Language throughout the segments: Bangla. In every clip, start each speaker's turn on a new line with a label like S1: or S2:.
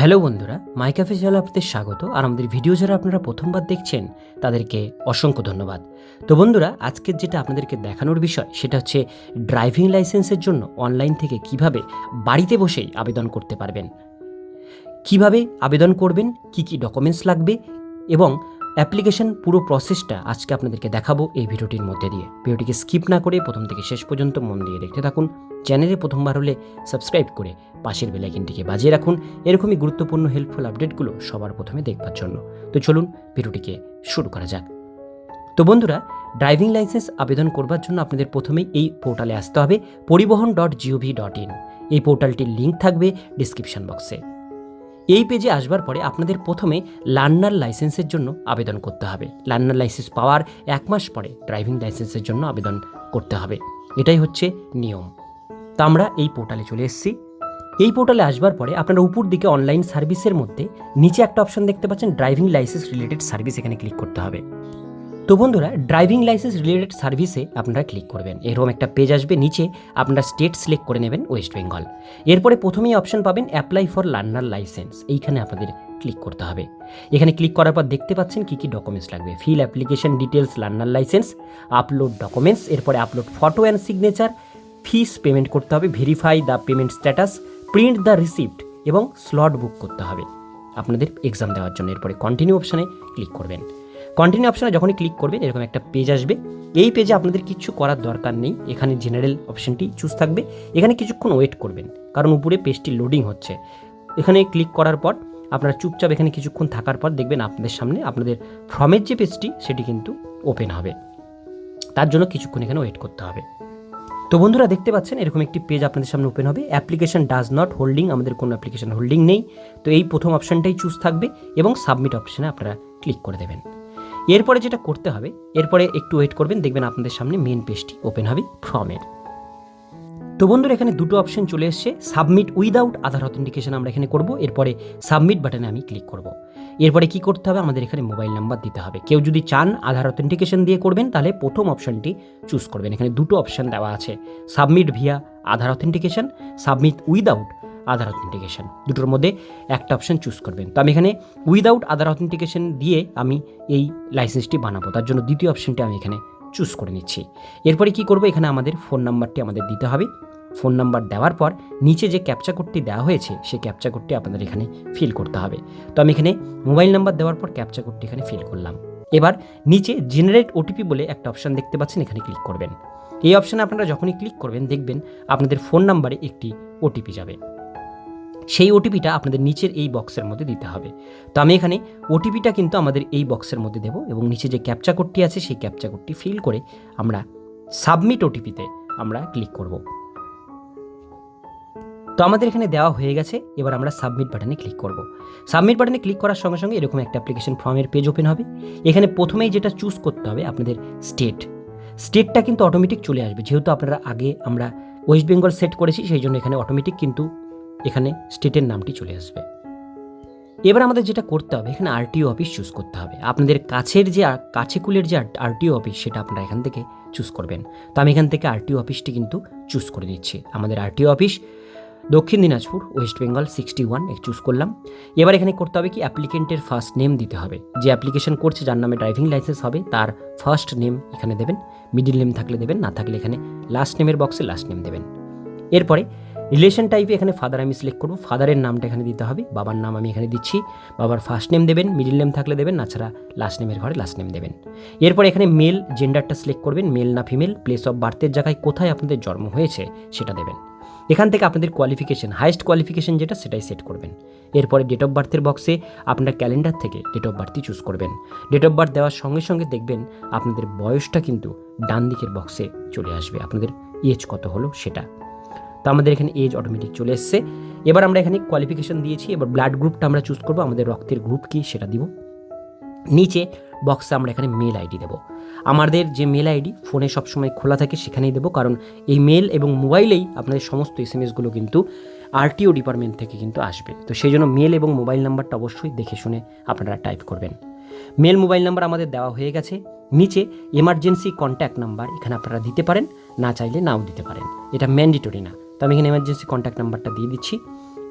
S1: হ্যালো বন্ধুরা, মাই ক্যাফে আপনাদের স্বাগত। আর আমাদের ভিডিও যারা আপনারা প্রথমবার দেখছেন, তাদেরকে অসংখ্য ধন্যবাদ। তো বন্ধুরা, আজকের যেটা আপনাদেরকে দেখানোর বিষয়, সেটা হচ্ছে ড্রাইভিং লাইসেন্সের জন্য অনলাইন থেকে কীভাবে বাড়িতে বসেই আবেদন করতে পারবেন। কীভাবে আবেদন করবেন, কি কি ডকুমেন্টস লাগবে এবং অ্যাপ্লিকেশন পুরো প্রসেসটা আজকে আপনাদেরকে দেখাবো এই ভিডিওটির মধ্যে দিয়ে। ভিডিওটিকে স্কিপ না করে প্রথম থেকে শেষ পর্যন্ত মন দিয়ে দেখতে থাকুন। চ্যানেলে প্রথমবার হলে সাবস্ক্রাইব করে পাশের বেলাইকিনটিকে বাজিয়ে রাখুন। এরকমই গুরুত্বপূর্ণ হেল্পফুল আপডেটগুলো সবার প্রথমে দেখবার জন্য। তো চলুন ভিডিওটিকে শুরু করা যাক। তো বন্ধুরা ড্রাইভিং লাইসেন্স আবেদন করবার জন্য আপনাদের প্রথমেই এই পোর্টালে আসতে হবে পরিবহন ডট জিওভি ডট ইন এই পোর্টালটির লিঙ্ক থাকবে ডিসক্রিপশন বক্সে এই পেজে আসবার পরে আপনাদের প্রথমে লার্নার লাইসেন্সের জন্য আবেদন করতে হবে। লার্নার লাইসেন্স পাওয়ার এক মাস পরে ড্রাইভিং লাইসেন্সের জন্য আবেদন করতে হবে। এটাই হচ্ছে নিয়ম। তা আমরা এই পোর্টালে চলে এসেছি। এই পোর্টালে আসবার পরে আপনারা উপর দিকে অনলাইন সার্ভিসের মধ্যে নিচে একটা অপশন দেখতে পাচ্ছেন ড্রাইভিং লাইসেন্স রিলেটেড সার্ভিস এখানে ক্লিক করতে হবে। তো বন্ধুরা ড্রাইভিং লাইসেন্স রিলেটেড সার্ভিসে আপনারা ক্লিক করবেন। এরকম একটা পেজ আসবে, নিচে আপনারা স্টেট সিলেক্ট করে নেবেন ওয়েস্ট বেঙ্গল এরপরে প্রথমেই অপশন পাবেন অ্যাপ্লাই ফর লার্নার লাইসেন্স এইখানে আপনাদের ক্লিক করতে হবে। এখানে ক্লিক করার পর দেখতে পাচ্ছেন কী কী ডকুমেন্টস লাগবে। Fill application details learner licence upload documents এরপরে upload photo and signature fees payment করতে হবে verify the payment status print the receipt এবং স্লট বুক করতে হবে। আপনাদের এক্সাম দেওয়ার জন্য এরপরে কন্টিনিউ অপশানে ক্লিক করবেন। কন্টিনিউ অপশানে যখনই ক্লিক করবেন, এরকম একটা পেজ আসবে। এই পেজে আপনাদের কিচ্ছু করার দরকার নেই। এখানে জেনারেল অপশানটি চুজ থাকবে। এখানে কিছুক্ষণ ওয়েট করবেন, কারণ উপরে পেজটি লোডিং হচ্ছে। এখানে ক্লিক করার পর, আপনারা চুপচাপ এখানে কিছুক্ষণ থাকার পর দেখবেন আপনাদের সামনে আপনাদের ফর্মের যে পেজটি সেটি কিন্তু ওপেন হবে। তার জন্য কিছুক্ষণ এখানে ওয়েট করতে হবে। তো বন্ধুরা, দেখতে পাচ্ছেন, এরকম একটি পেজ আপনাদের সামনে ওপেন হবে। অ্যাপ্লিকেশন ডাজ নট হোল্ডিং আমাদের কোনো অ্যাপ্লিকেশন হোল্ডিং নেই। তো এই প্রথম অপশানটাই চুজ থাকবে এবং সাবমিট অপশানে আপনারা ক্লিক করে দেবেন। এরপরে যেটা করতে হবে, এরপরে একটু ওয়েট করবেন, দেখবেন আপনাদের সামনে মেন পেজটি ওপেন হবে ফর্মের তো বন্ধুরা, এখানে দুটো অপশন চলে এসছে সাবমিট উইদাউট আধার অথেন্টিকেশন আমরা এখানে করব, এরপরে সাবমিট বাটনে আমি ক্লিক করব। এরপরে কি করতে হবে, আমাদের এখানে মোবাইল নাম্বার দিতে হবে। কেউ যদি চান আধার অথেন্টিকেশন দিয়ে করবেন, তাহলে প্রথম অপশনটি চুজ করবেন। এখানে দুটো অপশন দেওয়া আছে submit via Aadhaar authentication submit without Aadhaar authentication দুটোর মধ্যে একটা অপশন চুজ করবেন। তো আমি এখানে উইদাউট আধার অথেন্টিকেশন দিয়ে আমি এই লাইসেন্সটি বানাবো। তার জন্য দ্বিতীয় অপশনটি আমি এখানে চুজ করে নিচ্ছি। এরপরে কি করব? এখানে আমাদের ফোন নাম্বারটি আমাদের দিতে হবে। ফোন নাম্বার দেওয়ার পর নিচে যে ক্যাপচা কোডটি দেওয়া হয়েছে, সেই ক্যাপচা কোডটি আপনাদের এখানে ফিল করতে হবে। তো আমি এখানে মোবাইল নাম্বার দেওয়ার পর ক্যাপচা কোডটি এখানে ফিল করলাম। এবার নিচে জেনারেট ওটিপি বলে একটা অপশান দেখতে পাচ্ছেন, এখানে ক্লিক করবেন। এই অপশানে আপনারা যখনই ক্লিক করবেন, দেখবেন আপনাদের ফোন নাম্বারে একটি ওটিপি যাবে। সেই ওটিপিটা আপনাদের নিচের এই বক্সের মধ্যে দিতে হবে। তো আমি এখানে ওটিপিটা কিন্তু আমাদের এই বক্সের মধ্যে দেবো এবং নিচে যে ক্যাপচা কোডটি আছে সেই ক্যাপচা কোডটি ফিল করে আমরা সাবমিট ওটিপিতে আমরা ক্লিক করব। তো আমাদের এখানে দেওয়া হয়ে গেছে, এবার আমরা সাবমিট বাটনে ক্লিক করব। সাবমিট বাটনে ক্লিক করার সঙ্গে সঙ্গে এরকম একটা অ্যাপ্লিকেশন ফর্মের পেজ ওপেন হবে। এখানে প্রথমেই যেটা চুজ করতে হবে আপনাদের স্টেট স্টেটটা কিন্তু অটোমেটিক চলে আসবে, যেহেতু আপনারা আগে আমরা ওয়েস্ট বেঙ্গল সেট করেছি, সেই জন্য এখানে অটোমেটিক কিন্তু এখানে স্টেটের নামটি চলে আসবে। এবার আমাদের যেটা করতে হবে, এখানে আরটিও অফিস চুজ করতে হবে। আপনাদের কাছের যে কাছেকুলের যে আরটিও অফিস সেটা আপনারা এখান থেকে চুজ করবেন। তো আমি এখান থেকে আরটিও অফিসটি কিন্তু চুজ করে নিচ্ছি। আমাদের RTO office Dakshin Dinajpur West Bengal sixty one choose করলাম। এবার এখানে করতে হবে কি অ্যাপ্লিকেন্টের ফার্স্ট নেম দিতে হবে। যে অ্যাপ্লিকেশন করছে, যার নামে ড্রাইভিং লাইসেন্স হবে, তার ফার্স্ট নেম এখানে দেবেন। মিডিল নেম থাকলে দেবেন, না থাকলে এখানে লাস্ট নেমের বক্সে লাস্ট নেম দেবেন। এরপরে রিলেশন টাইপে এখানে ফাদার আমি সিলেক্ট করব। ফাদারের নামটা এখানে দিতে হবে। বাবার নাম আমি এখানে দিচ্ছি। বাবার ফার্স্ট নেম দেবেন মিডিল নেম থাকলে দেবেন তাছাড়া লাস্ট নেমের ঘরে লাস্ট নেম দেবেন। এরপর এখানে মেল জেন্ডারটা সিলেক্ট করবেন মেল না ফিমেল প্লেস অফ বার্থের জায়গায় কোথায় আপনাদের জন্ম হয়েছে সেটা দেবেন। এখান থেকে আপনাদের কোয়ালিফিকেশন হাইস্ট কোয়ালিফিকেশন যেটা সেটাই সেট করবেন। এরপরে ডেট অফ বার্থের বক্সে আপনার ক্যালেন্ডার থেকে ডেট অফ বার্থই চুজ করবেন। ডেট অফ বার্থ দেওয়ার সঙ্গে সঙ্গে দেখবেন আপনাদের বয়সটা কিন্তু ডান দিকের বক্সে চলে আসবে। আপনাদের এজ কত হলো সেটা। তো আমাদের এখানে এজ অটোমেটিক চলে এসছে। এবার আমরা এখানে কোয়ালিফিকেশন দিয়েছি, এবার ব্লাড গ্রুপটা আমরা চুজ করব, আমাদের রক্তের গ্রুপ কী সেটা দিব। নিচে বক্সে আমরা এখানে মেল আইডি দেবো। আমাদের যে মেল আইডি ফোনে সবসময় খোলা থাকে সেখানেই দেবো, কারণ এই মেল এবং মোবাইলেই আপনাদের সমস্ত এস এম এসগুলো কিন্তু আরটিও ডিপার্টমেন্ট থেকে কিন্তু আসবে। তো সেই জন্য মেল এবং মোবাইল নাম্বারটা অবশ্যই দেখে শুনে আপনারা টাইপ করবেন। মেল মোবাইল নাম্বার আমাদের দেওয়া হয়ে গেছে। নিচে এমার্জেন্সি কন্ট্যাক্ট নাম্বার এখানে আপনারা দিতে পারেন, না চাইলে নাও দিতে পারেন। এটা ম্যান্ডেটরি না। তো আমি এখানে এমার্জেন্সি কন্ট্যাক্ট নাম্বারটা দিয়ে দিচ্ছি।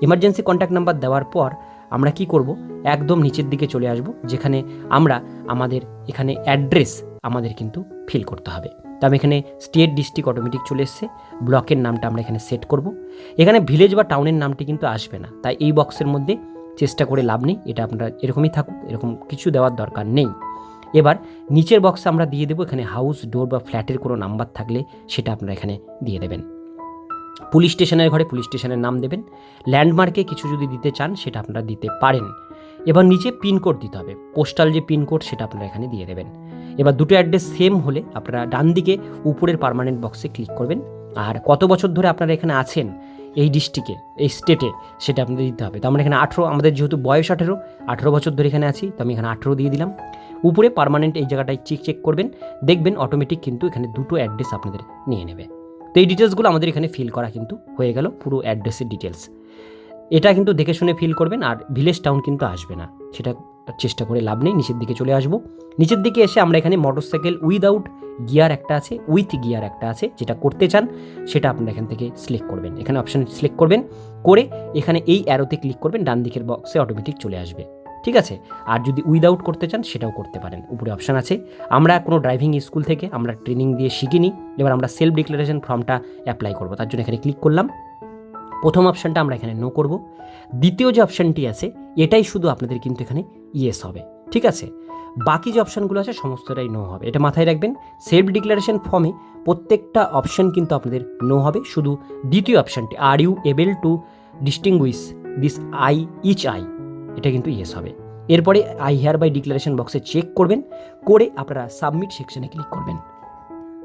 S1: এমার্জেন্সি কন্ট্যাক্ট নাম্বার দেওয়ার পর আমরা কি করব? একদম নিচের দিকে চলে আসব, যেখানে আমরা আমাদের এখানে অ্যাড্রেস আমাদের কিন্তু ফিল করতে হবে। তো আমি এখানে স্টেট ডিস্ট্রিক্ট অটোমেটিক চলে এসছে ব্লকের নামটা আমরা এখানে সেট করব। এখানে ভিলেজ বা টাউনের নামটি কিন্তু আসবে না, তাই এই বক্সের মধ্যে চেষ্টা করে লাভ নেই, এটা আপনারা এরকমই থাকুক, এরকম কিছু দেওয়ার দরকার নেই। এবার নিচের বক্সে আমরা দিয়ে দেবো, এখানে হাউস ডোর বা ফ্ল্যাটের কোনো নাম্বার থাকলে সেটা আপনারা এখানে দিয়ে দেবেন। পুলিশ স্টেশনের ঘরে পুলিশ স্টেশনের নাম দেবেন। ল্যান্ডমার্কে কিছু যদি দিতে চান, সেটা আপনারা দিতে পারেন। এবার নিচে পিনকোড দিতে হবে। পোস্টাল যে পিনকোড সেটা আপনারা এখানে দিয়ে দেবেন। এবার দুটো অ্যাড্রেস সেম হলে আপনারা ডান দিকে উপরের পার্মানেন্ট বক্সে ক্লিক করবেন। আর কত বছর ধরে আপনারা এখানে আছেন এই ডিস্ট্রিক্টে এই স্টেটে সেটা আপনাদের দিতে হবে। তো আমরা এখানে আঠেরো, আমাদের যেহেতু বয়স আঠেরো আঠেরো বছর ধরে এখানে আছি, তো আমি এখানে আঠেরো দিয়ে দিলাম। উপরে পার্মানেন্ট এই জায়গাটায় চেক চেক করবেন। দেখবেন অটোমেটিক কিন্তু এখানে দুটো অ্যাড্রেস আপনাদের নিয়ে নেবে। তো এই ডিটেলসগুলো আমাদের এখানে ফিল করা কিন্তু হয়ে গেল পুরো অ্যাড্রেসের ডিটেলস এটা কিন্তু দেখে শুনে ফিল করবেন আর ভিলেজ টাউন কিন্তু আসবে না। সেটা চেষ্টা করে লাভ নেই, নিচের দিকে চলে আসব। নিচের দিকে এসে আমরা এখানে মোটরসাইকেল উইদাউট গিয়ার একটা আছে উইথ গিয়ার একটা আছে, যেটা করতে চান, সেটা আপনারা এখান থেকে সিলেক্ট করবেন। এখানে অপশান সিলেক্ট করবেন, করে এখানে এই অ্যারোতে ক্লিক করবেন, ডান দিকের বক্সে অটোমেটিক চলে আসবে। ঠিক আছে? আর যদি উইদাউট করতে চান, সেটাও করতে পারেন। উপরে অপশান আছে। আমরা কোনো ড্রাইভিং স্কুল থেকে আমরা ট্রেনিং দিয়ে শিখিনি। এবার আমরা সেলফ ডিক্লারেশন ফর্মটা অ্যাপ্লাই করব। তার জন্য এখানে ক্লিক করলাম। প্রথম অপশানটা আমরা এখানে নো করব। দ্বিতীয় যে অপশানটি আছে, এটাই শুধু আপনাদের কিন্তু এখানে ইয়েস হবে। ঠিক আছে? বাকি যে অপশানগুলো আছে, সমস্তটাই নো হবে। এটা মাথায় রাখবেন। সেলফ ডিক্লারেশন ফর্মে প্রত্যেকটা অপশান কিন্তু আপনাদের নো হবে। শুধু দ্বিতীয় অপশানটি are you able to distinguish this I each I এটা কিন্তু ইয়েস হবে। এরপরে আই হেয়ার বাই ডিক্লারেশন বক্সে চেক করবেন, করে আপনারা সাবমিট সেকশনে ক্লিক করবেন।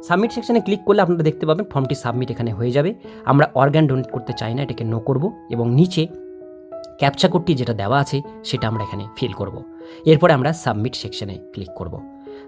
S1: সাবমিট সেকশনে ক্লিক করলে আপনারা দেখতে পাবেন ফর্মটি সাবমিট এখানে হয়ে যাবে। আমরা অর্গান ডোনেট করতে চাই না, এটাকে নো করব এবং নিচে ক্যাপচা কোডটি যেটা দেওয়া আছে, সেটা আমরা এখানে ফিল করব। এরপরে আমরা সাবমিট সেকশনে ক্লিক করব।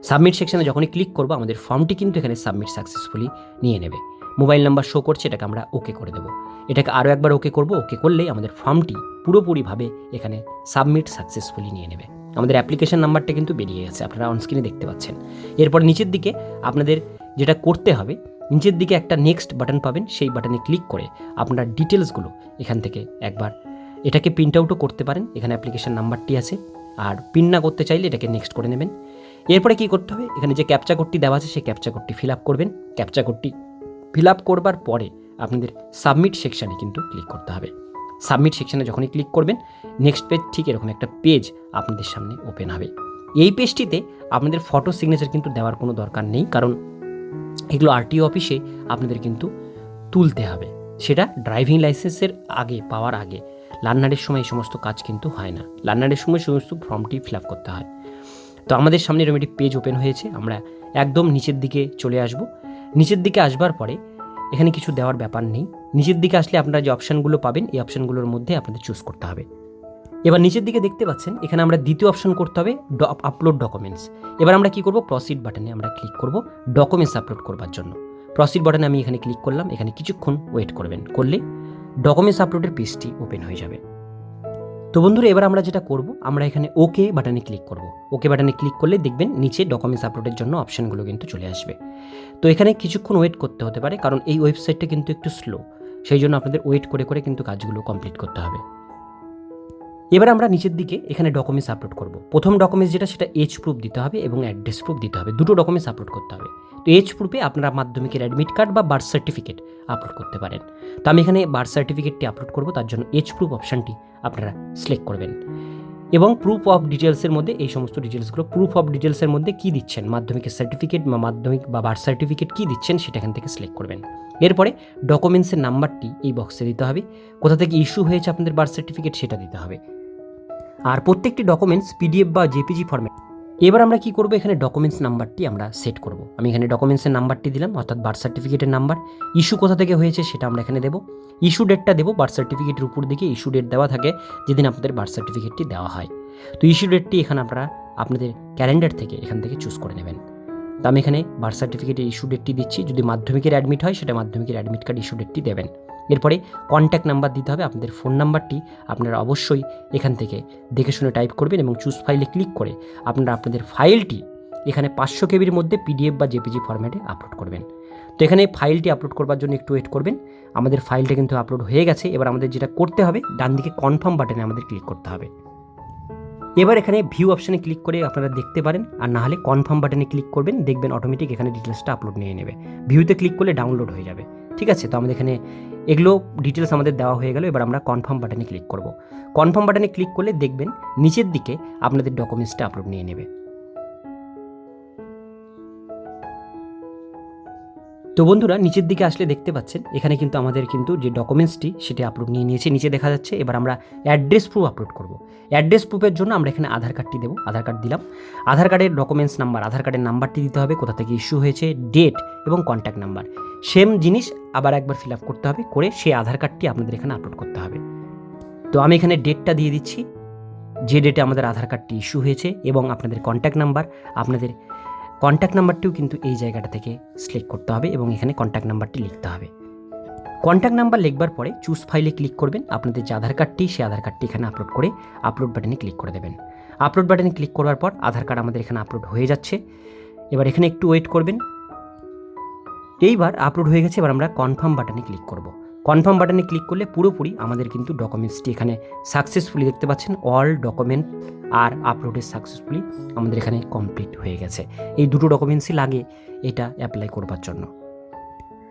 S1: সাবমিট সেকশনে যখনই ক্লিক করব, আমাদের ফর্মটি কিন্তু এখানে সাবমিট সাকসেসফুলি নিয়ে নেবে। মোবাইল নাম্বার শো করছে, এটাকে আমরা ওকে করে দেবো। এটাকে আরও একবার ওকে করব, ওকে করলেই আমাদের ফর্মটি পুরোপুরিভাবে এখানে সাবমিট সাকসেসফুলি নিয়ে নেবে। আমাদের অ্যাপ্লিকেশন নাম্বারটা কিন্তু বেরিয়ে গেছে, আপনারা অনস্ক্রিনে দেখতে পাচ্ছেন। এরপর নিচের দিকে আপনাদের যেটা করতে হবে, নিচের দিকে একটা নেক্সট বাটন পাবেন, সেই বাটনে ক্লিক করে আপনার ডিটেলসগুলো এখান থেকে একবার এটাকে প্রিন্ট আউটও করতে পারেন, এখানে অ্যাপ্লিকেশন নাম্বারটি আছে। আর প্রিন্ট না করতে চাইলে এটাকে নেক্সট করে নেবেন। এরপরে কি করতে হবে, এখানে যে ক্যাপচা কোডটি দেওয়া আছে, সেই ক্যাপচা কোডটি ফিল আপ করবেন। ক্যাপচা কোডটি ফিল আপ করবার পরে আপনাদের সাবমিট সেকশানে কিন্তু ক্লিক করতে হবে। সাবমিট সেকশানে যখনই ক্লিক করবেন, নেক্সট পেজ ঠিক এরকম একটা পেজ আপনাদের সামনে ওপেন হবে। এই পেজটিতে আপনাদের ফটো সিগনেচার কিন্তু দেওয়ার কোনো দরকার নেই, কারণ এগুলো আরটিও অফিসে আপনাদের কিন্তু তুলতে হবে। সেটা ড্রাইভিং লাইসেন্সের আগে, পাওয়ার আগে। লার্নারের সময় এই সমস্ত কাজ কিন্তু হয় না। লার্নারের সময় সমস্ত ফর্মটি ফিল আপ করতে হয়। তো আমাদের সামনে এরকম একটি পেজ ওপেন হয়েছে, আমরা একদম নিচের দিকে চলে আসব। নিচের দিকে আসবার পরে, এখানে কিছু দেওয়ার ব্যাপার নেই। নিচের দিকে আসলে আপনারা যে অপশানগুলো পাবেন, এই অপশানগুলোর মধ্যে আপনাদের চুজ করতে হবে। এবার নিচের দিকে দেখতে পাচ্ছেন, এখানে আমরা দ্বিতীয় অপশন করতে হবে আপলোড ডকুমেন্টস এবার আমরা কি করব? প্রসিড বাটনে আমরা ক্লিক করব ডকুমেন্টস আপলোড করবার জন্য। প্রসিড বাটনে আমি এখানে ক্লিক করলাম, এখানে কিছুক্ষণ ওয়েট করবেন। করলে ডকুমেন্টস আপলোডের পেজটি ওপেন হয়ে যাবে। তো বন্ধুরা, এবার আমরা যেটা করব, আমরা এখানে ওকে বাটনে ক্লিক করব। ওকে বাটনে ক্লিক করলে দেখবেন নিচে ডকুমেন্টস আপলোডের জন্য অপশানগুলো কিন্তু চলে আসবে। তো এখানে কিছুক্ষণ ওয়েট করতে হতে পারে, কারণ এই ওয়েবসাইটটা কিন্তু একটু স্লো সেই জন্য আপনাদের ওয়েট করে করে কিন্তু কাজগুলো কমপ্লিট করতে হবে। এবার আমরা নিচের দিকে এখানে ডকুমেন্টস আপলোড করব। প্রথম ডকুমেন্টস যেটা, সেটা এজ প্রুফ দিতে হবে এবং অ্যাড্রেস প্রুফ দিতে হবে। দুটো ডকুমেন্টস আপলোড করতে হবে। এজ প্রুফে আপনারা মাধ্যমিকের অ্যাডমিট কার্ড বা বার্থ সার্টিফিকেট আপলোড করতে পারেন। তো আমি এখানে বার্থ সার্টিফিকেটটি আপলোড করব, তার জন্য এজ প্রুফ অপশানটি আপনারা সিলেক্ট করবেন। এবং প্রুফ অফ ডিটেলসের মধ্যে, এই সমস্ত ডিটেলসগুলো প্রুফ অফ ডিটেলসের মধ্যে কী দিচ্ছেন? মাধ্যমিকের সার্টিফিকেট বা মাধ্যমিক বা বার্থ সার্টিফিকেট কী দিচ্ছেন সেটা এখান থেকে সিলেক্ট করবেন। এরপরে ডকুমেন্টসের নাম্বারটি এই বক্সে দিতে হবে। কোথা থেকে ইস্যু হয়েছে আপনাদের বার্থ সার্টিফিকেট সেটা দিতে হবে। আর প্রত্যেকটি ডকুমেন্টস পিডিএফ বা জেপিজি ফর্ম্যাট এবার আমরা কি করব? এখানে ডকুমেন্টস নাম্বারটি আমরা সেট করব। আমি এখানে ডকুমেন্টসের নাম্বারটি দিলাম, অর্থাৎ বার্থ সার্টিফিকেটের নাম্বার ইস্যু কোথা থেকে হয়েছে সেটা আমরা এখানে দেবো। ইস্যু ডেটটা দেবো বার্থ সার্টিফিকেটের উপর দিকে ইস্যু ডেট দেওয়া থাকে, যেদিন আপনাদের বার্থ সার্টিফিকেটটি দেওয়া হয়। তো ইস্যু ডেটটি এখানে আপনারা আপনাদের ক্যালেন্ডার থেকে এখান থেকে চুজ করে নেবেন। তো আমি এখানে বার্থ সার্টিফিকেটের ইস্যু ডেটটি দিচ্ছি। যদি মাধ্যমিকের অ্যাডমিট হয়, সেটা মাধ্যমিকের অ্যাডমিট কার্ড ইস্যু ডেটটি দেবেন। এরপরে কন্ট্যাক্ট নাম্বার দিতে হবে। আপনাদের ফোন নাম্বারটি আপনারা অবশ্যই এখান থেকে দেখে শুনে টাইপ করবেন এবং চুজ ফাইলে ক্লিক করে আপনারা আপনাদের ফাইলটি এখানে পাঁচশো কেবির মধ্যে পিডিএফ বা জেপিজি ফরম্যাটে আপলোড করবেন। তো এখানে ফাইলটি আপলোড করবার জন্য একটু ওয়েট করবেন। আমাদের ফাইলটা কিন্তু আপলোড হয়ে গেছে। এবার আমাদের যেটা করতে হবে, ডান দিকে কনফার্ম বাটনে আমাদের ক্লিক করতে হবে। এবার এখানে ভিউ অপশানে ক্লিক করে আপনারা দেখতে পারেন। আর না হলে কনফার্ম বাটনে ক্লিক করবেন। দেখবেন অটোমেটিক এখানে ডিটেলসটা আপলোড নিয়ে নেবে। ভিউতে ক্লিক করলে ডাউনলোড হয়ে যাবে। ঠিক আছে, তো আমাদের এখানে এগুলো ডিটেলস আমাদের দেওয়া হয়ে গেল, এবার আমরা কনফার্ম বাটনে ক্লিক করব। কনফার্ম বাটনে ক্লিক করলে দেখবেন নিচের দিকে আপনাদের ডকুমেন্টসটা আপলোড নিয়ে নেবে। তো বন্ধুরা, নিচের দিকে আসলে দেখতে পাচ্ছেন, এখানে কিন্তু আমাদের কিন্তু যে ডকুমেন্টসটি সেটি আপলোড নিয়ে নিয়েছে, নিচে দেখা যাচ্ছে, এবার আমরা অ্যাড্রেস প্রুফ আপলোড করব। অ্যাড্রেস প্রুফের জন্য আমরা এখানে আধার কার্ডটি দেবো, আধার কার্ড দিলাম। আধার কার্ডের ডকুমেন্টস নাম্বার আধার কার্ডের নাম্বারটি দিতে হবে, কোথা থেকে ইস্যু হয়েছে ডেট এবং কন্ট্যাক্ট নাম্বার সেম জিনিস আবার একবার ফিল আপ করতে হবে, করে সেই আধার কার্ডটি আপনাদের এখানে আপলোড করতে হবে। তো আমি এখানে ডেটটা দিয়ে দিচ্ছি, যে ডেটে আমাদের আধার কার্ডটি ইস্যু হয়েছে এবং আপনাদের কন্ট্যাক্ট নাম্বার আপনাদের কন্ট্যাক্ট নাম্বারটিও কিন্তু এই জায়গাটা থেকে সিলেক্ট করতে হবে এবং এখানে কন্ট্যাক্ট নাম্বারটি লিখতে হবে। কন্ট্যাক্ট নাম্বার লিখবার পরে চুজ ফাইলে ক্লিক করবেন। আপনাদের যে আধার কার্ডটি সেই আধার কার্ডটি এখানে আপলোড করে আপলোড বাটনে ক্লিক করে দেবেন। আপলোড বাটনে ক্লিক করার পর আধার কার্ড আমাদের এখানে আপলোড হয়ে যাচ্ছে। এবার এখানে একটু ওয়েট করবেন। এইবার আপলোড হয়ে গেছে, এবার আমরা কনফার্ম বাটনে ক্লিক করব। কনফার্ম বাটনে ক্লিক করলে পুরোপুরি আমাদের কিন্তু ডকুমেন্টসটি এখানে সাকসেসফুলি দেখতে পাচ্ছেন। All document are uploaded successfully আমাদের এখানে কমপ্লিট হয়ে গেছে। এই দুটো ডকুমেন্টসই লাগে এটা অ্যাপ্লাই করবার জন্য।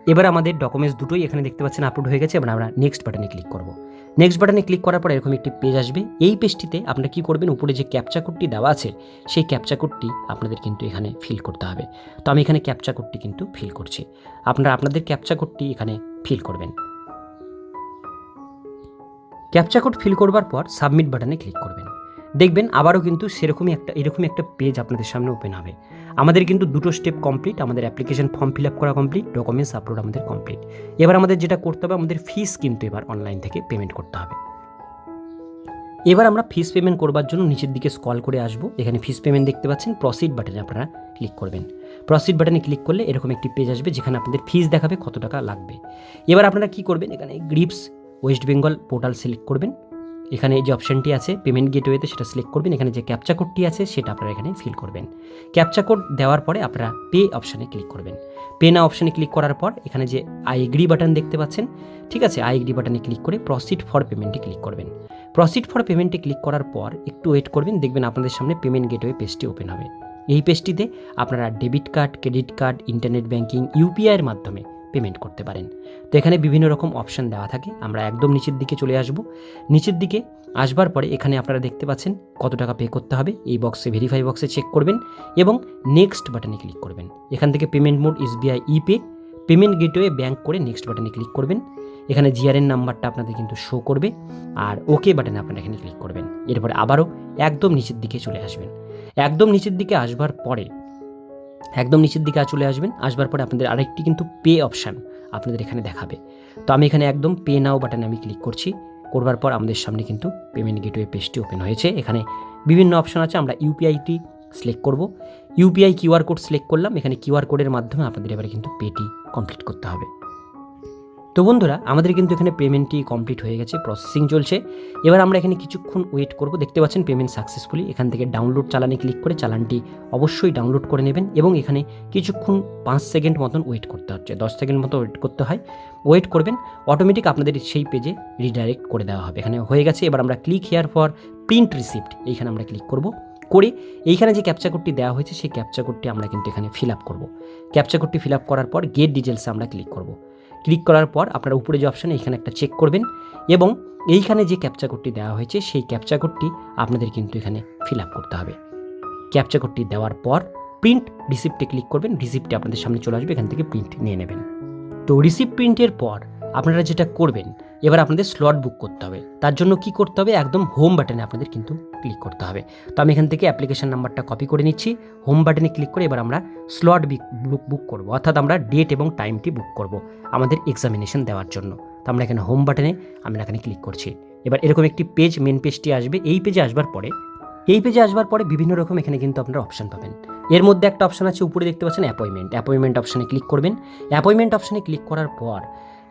S1: এবার আমাদের ডকুমেন্টস দুটোই এখানে দেখতে পাচ্ছেন আপলোড হয়ে গেছে। এবার আমরা নেক্সট বাটনে ক্লিক করব। নেক্সট বাটনে ক্লিক করার পর এরকম একটি পেজ আসবে। এই পেজটিতে আপনারা কি করবেন? উপরে যে ক্যাপচা কোডটি দেওয়া আছে, সেই ক্যাপচা কোডটি আপনাদের কিন্তু এখানে ফিল করতে হবে। তো আমি এখানে ক্যাপচা কোডটি কিন্তু ফিল করছি। আপনারা আপনাদের ক্যাপচা কোডটি এখানে ফিল করবেন। ক্যাপচা কোড ফিল করবার পর সাবমিট বাটনে ক্লিক করবেন। দেখবেন আবারও কিন্তু সেরকমই একটা, এরকমই একটা পেজ আপনাদের সামনে ওপেন হবে। আমাদের কিন্তু দুটো স্টেপ কমপ্লিট আমাদের অ্যাপ্লিকেশন ফর্ম ফিল আপ করা কমপ্লিট ডকুমেন্টস আপলোড আমাদের কমপ্লিট এবার আমাদের যেটা করতে হবে, আমাদের ফিস কিন্তু এবার অনলাইন থেকে পেমেন্ট করতে হবে। এবার আমরা ফিস পেমেন্ট করবার জন্য নিচের দিকে স্কল করে আসব। এখানে ফিস পেমেন্ট দেখতে পাচ্ছেন প্রসিড বাটনে আপনারা ক্লিক করবেন। প্রসিড বাটনে ক্লিক করলে এরকম একটি পেজ আসবে, যেখানে আপনাদের ফিস দেখাবে কত টাকা লাগবে। এবার আপনারা কি করবেন, এখানে GRIPS West Bengal portal select করবেন। এখানে যে অপশানটি আছে পেমেন্ট গেটওয়েতে সেটা সিলেক্ট করবেন। এখানে যে ক্যাপচা কোডটি আছে, সেটা আপনারা এখানে ফিল করবেন। ক্যাপচা কোড দেওয়ার পরে আপনারা পে অপশানে ক্লিক করবেন। পে না অপশানে ক্লিক করার পর এখানে যে আই এগ্রি বাটন দেখতে পাচ্ছেন, ঠিক আছে? আই এগ্রি বাটনে ক্লিক করে প্রসিড ফর পেমেন্টে ক্লিক করবেন। প্রসিড ফর পেমেন্টে ক্লিক করার পর একটু ওয়েট করবেন, দেখবেন আপনাদের সামনে পেমেন্ট গেটওয়ে পেজটি ওপেন হবে। এই পেজটিতে আপনারা debit card credit card internet banking ইউপিআইয়ের মাধ্যমে পেমেন্ট করতে পারেন। তো এখানে বিভিন্ন রকম অপশান দেওয়া থাকে। আমরা একদম নিচের দিকে চলে আসব। নিচের দিকে আসবার পরে এখানে আপনারা দেখতে পাচ্ছেন কত টাকা পে করতে হবে। এই বক্সে ভেরিফাই বক্সে চেক করবেন এবং নেক্সট বাটনে ক্লিক করবেন। এখান থেকে payment mode SBI epay payment gateway bank করে নেক্সট বাটনে ক্লিক করবেন। এখানে জিআরএন নাম্বারটা আপনাদের কিন্তু শো করবে। আর ওকে বাটনে আপনারা এখানে ক্লিক করবেন। এরপরে আবারও একদম নিচের দিকে চলে আসবেন। একদম নিচের দিকে আসবার পরে একদম নিচের দিকে চলে আসবেন, আসবার পরে আপনাদের আরেকটি কিন্তু পে অপশান আপনাদের এখানে দেখাবে। তো আমি এখানে একদম পে নাও বাটনে আমি ক্লিক করছি। করবার পর আমাদের সামনে কিন্তু পেমেন্ট গেটওয়ে পেজটি ওপেন হয়েছে। এখানে বিভিন্ন অপশান আছে, আমরা ইউপিআইটি সিলেক্ট করব। ইউপিআই কিউআর কোড সিলেক্ট করলাম। এখানে কিউআর কোডের মাধ্যমে আপনাদের এবারে কিন্তু পেটি কমপ্লিট করতে হবে। তো বন্ধুরা, আমাদের কিন্তু এখানে পেমেন্টটি কমপ্লিট হয়ে গেছে, প্রসেসিং চলছে। এবার আমরা এখানে কিছুক্ষণ ওয়েট করব। দেখতে পাচ্ছেন পেমেন্ট সাকসেসফুলি। এখান থেকে ডাউনলোড চালানে ক্লিক করে চালানটি অবশ্যই ডাউনলোড করে নেবেন এবং এখানে কিছুক্ষণ পাঁচ সেকেন্ড মতন ওয়েট করতে হচ্ছে। দশ সেকেন্ড মতো ওয়েট করতে হয়। ওয়েট করবেন, অটোমেটিক আপনাদের সেই পেজে রিডাইরেক্ট করে দেওয়া হবে। এখানে হয়ে গেছে, এবার আমরা click here for print receipt এইখানে আমরা ক্লিক করব। করে এইখানে যে ক্যাপচা কোডটি দেওয়া হয়েছে, সেই ক্যাপচা কোডটি আমরা কিন্তু এখানে ফিল আপ করব। ক্যাপচা কোডটি ফিল আপ করার পর গেট ডিটেলসে আমরা ক্লিক করব। ক্লিক করার পর আপনারা উপরে যে অপশানে এখানে একটা চেক করবেন এবং এইখানে যে ক্যাপচা কোডটি দেওয়া হয়েছে, সেই ক্যাপচা কোডটি আপনাদের কিন্তু এখানে ফিল আপ করতে হবে। ক্যাপচা কোডটি দেওয়ার পর প্রিন্ট রিসিপ্টে ক্লিক করবেন রিসিপ্টে আপনাদের সামনে চলে আসবে, এখান থেকে প্রিন্ট নিয়ে নেবেন। তো রিসিপ্ট প্রিন্টের পর আপনারা যেটা করবেন এবার আপনাদের স্লট বুক করতে হবে। তার জন্য কি করতে হবে? একদম হোম বাটনে আপনাদের কিন্তু ক্লিক করতে হবে। তো আমি এখান থেকে অ্যাপ্লিকেশন নাম্বারটা কপি করে নিচ্ছি। হোম বাটনে ক্লিক করে এবার আমরা স্লট বুক বুক করব। অর্থাৎ আমরা ডেট এবং টাইমটি বুক করব আমাদের এক্সামিনেশন দেওয়ার জন্য। তো আমরা এখানে হোম বাটনে আমরা এখানে ক্লিক করছি। এবার এরকম একটি পেজ মেন পেজটি আসবে। এই পেজে আসবার পরে, এই পেজে আসবার পরে বিভিন্ন রকম এখানে কিন্তু আপনারা অপশান পাবেন। এর মধ্যে একটা অপশান আছে, উপরে দেখতে পাচ্ছেন অ্যাপয়েন্টমেন্ট অ্যাপয়েন্টমেন্ট অপশানে ক্লিক করবেন। অ্যাপয়েন্টমেন্ট অপশানে ক্লিক করার পর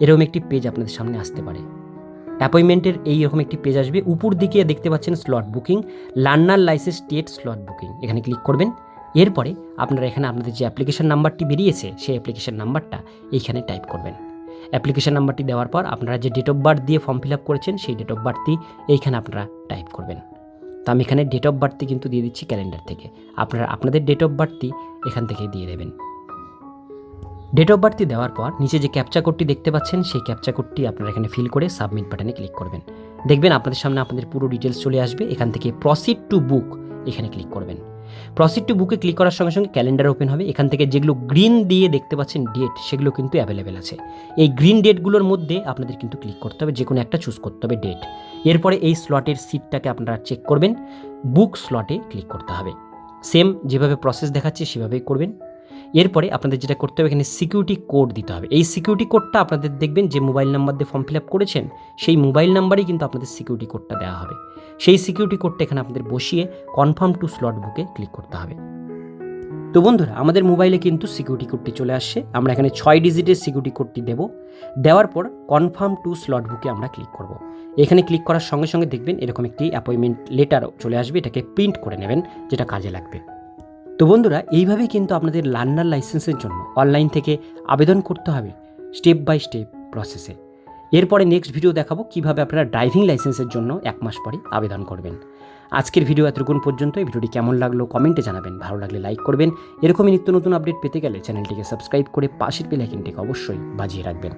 S1: এরকম একটি পেজ আপনাদের সামনে আসতে পারে। অ্যাপয়েন্টমেন্টের এই রকম একটি পেজ আসবে। উপর দিকে দেখতে পাচ্ছেন slot booking learner licence state slot booking এখানে ক্লিক করবেন। এরপরে আপনারা এখানে আপনাদের যে অ্যাপ্লিকেশন নাম্বারটি বেরিয়েছে, সেই অ্যাপ্লিকেশন নাম্বারটা এইখানে টাইপ করবেন। অ্যাপ্লিকেশন নাম্বারটি দেওয়ার পর আপনারা যে ডেট অফ বার্থ দিয়ে ফর্ম ফিল আপ করেছেন, সেই ডেট অফ বার্থটি এইখানে আপনারা টাইপ করবেন। তো আমি এখানে ডেট অফ বার্থটি কিন্তু দিয়ে দিচ্ছি ক্যালেন্ডার থেকে। আপনারা, আপনাদের ডেট অফ বার্থটি এখান থেকে দিয়ে দেবেন। ডেট অফ বার্থটি দেওয়ার পর নিচে যে ক্যাপচা কোডটি দেখতে পাচ্ছেন, সেই ক্যাপচা কোডটি আপনারা এখানে ফিল করে সাবমিট বাটনে ক্লিক করবেন। দেখবেন আপনাদের সামনে আপনাদের পুরো ডিটেলস চলে আসবে। এখান থেকে প্রসিড টু বুক এখানে ক্লিক করবেন। প্রসিড টু বুকে ক্লিক করার সঙ্গে সঙ্গে ক্যালেন্ডার ওপেন হবে। এখান থেকে যেগুলো গ্রিন দিয়ে দেখতে পাচ্ছেন ডেট সেগুলো কিন্তু অ্যাভেলেবেল আছে। এই গ্রিন ডেটগুলোর মধ্যে আপনাদের কিন্তু ক্লিক করতে হবে যে কোনো একটা চুজ করতে হবে ডেট এরপরে এই স্লটের সিটটাকে আপনারা চেক করবেন। বুক স্লটে ক্লিক করতে হবে। সেম যেভাবে প্রসেস দেখাচ্ছে, সেভাবেই করবেন। এরপরে আপনাদের যেটা করতে হবে, এখানে সিকিউরিটি কোড দিতে হবে। এই সিকিউরিটি কোডটা আপনাদের দেখবেন যে মোবাইল নাম্বার দিয়ে ফর্ম ফিল আপ করেছেন, সেই মোবাইল নাম্বারেই কিন্তু আপনাদের সিকিউরিটি কোডটা দেওয়া হবে। সেই সিকিউরিটি কোডটা এখানে আপনাদের বসিয়ে কনফার্ম টু স্লট বুকে ক্লিক করতে হবে। তো বন্ধুরা, আমাদের মোবাইলে কিন্তু সিকিউরিটি কোডটি চলে আসছে। আমরা এখানে ছয় ডিজিটের সিকিউরিটি কোডটি দেব। দেওয়ার পর কনফার্ম টু স্লট বুকে আমরা ক্লিক করব। এখানে ক্লিক করার সঙ্গে সঙ্গে দেখবেন এরকম একটি অ্যাপয়েন্টমেন্ট লেটার চলে আসবে। এটাকে প্রিন্ট করে নেবেন, যেটা কাজে লাগবে। তো বন্ধুরা, এইভাবেই কিন্তু আপনাদের লার্নার লাইসেন্সের জন্য অনলাইন থেকে আবেদন করতে হবে স্টেপ বাই স্টেপ প্রসেসে। এরপরে নেক্সট ভিডিও দেখাবো কীভাবে আপনারা ড্রাইভিং লাইসেন্সের জন্য এক মাস পরে আবেদন করবেন। আজকের ভিডিও এতটুকুন পর্যন্ত। এই ভিডিওটি কেমন লাগল কমেন্টে জানাবেন। ভালো লাগলে লাইক করবেন। এরকমই নিত্য নতুন আপডেট পেতে গেলে চ্যানেলটিকে সাবস্ক্রাইব করে পাশের বেল আইকনটিকে অবশ্যই বাজিয়ে রাখবেন।